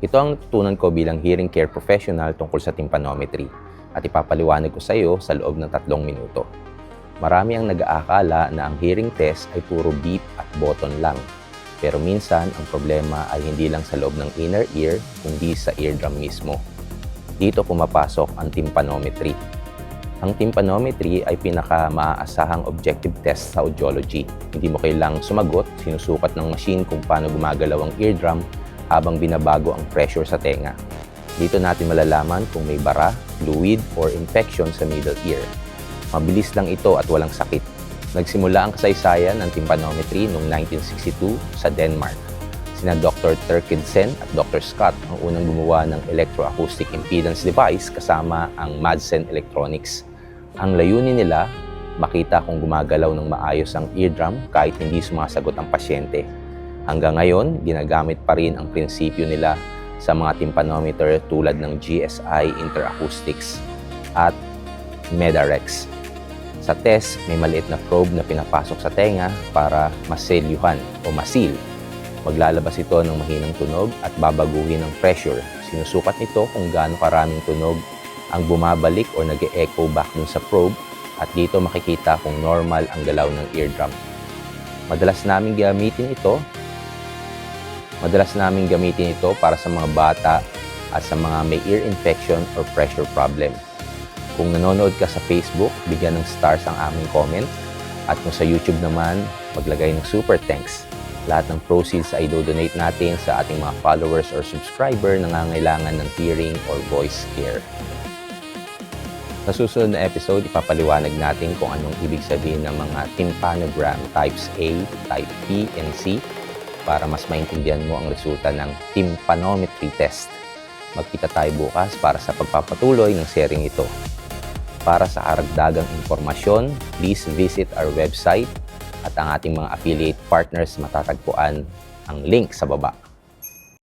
Ito ang tutunan ko bilang hearing care professional tungkol sa tympanometry at ipapaliwanag ko sa iyo sa loob ng tatlong minuto. Marami ang nag-aakala na ang hearing test ay puro beep at button lang. Pero minsan, ang problema ay hindi lang sa loob ng inner ear, kundi sa eardrum mismo. Dito pumapasok ang tympanometry. Ang tympanometry ay pinaka maaasahang objective test sa audiology. Hindi mo kailang sumagot, sinusukat ng machine kung paano gumagalaw ang eardrum habang binabago ang pressure sa tenga. Dito natin malalaman kung may bara, fluid, or infection sa middle ear. Mabilis lang ito at walang sakit. Nagsimula ang kasaysayan ng tympanometry noong 1962 sa Denmark. Sina Dr. Terkidsen at Dr. Scott ang unang gumawa ng electroacoustic impedance device kasama ang Madsen Electronics. Ang layunin nila, makita kung gumagalaw ng maayos ang eardrum kahit hindi sumasagot ang pasyente. Hanggang ngayon, ginagamit pa rin ang prinsipyo nila sa mga tympanometer tulad ng GSI Interacoustics at Medarex. Sa test, may maliit na probe na pinapasok sa tenga para maselyuhan o masil. Maglalabas ito ng mahinang tunog at babaguhin ang pressure. Sinusukat nito kung gaano karaming tunog ang bumabalik o nag echo back dun sa probe at dito makikita kung normal ang galaw ng eardrum. Madalas namin gamitin ito Madalas namin gamitin ito para sa mga bata at sa mga may ear infection or pressure problem. Kung nanonood ka sa Facebook, bigyan ng stars ang aming comment. At kung sa YouTube naman, maglagay ng super thanks. Lahat ng proceeds ay do-donate natin sa ating mga followers or subscriber na nangangailangan ng hearing or voice care. Sa susunod na episode, ipapaliwanag natin kung anong ibig sabihin ng mga tympanogram types A, type B, and C para mas maintindihan mo ang resulta ng tympanometry test. Magkita tayo bukas para sa pagpapatuloy ng sharing ito. Para sa karagdagang impormasyon, please visit our website at ang ating mga affiliate partners matatagpuan ang link sa baba.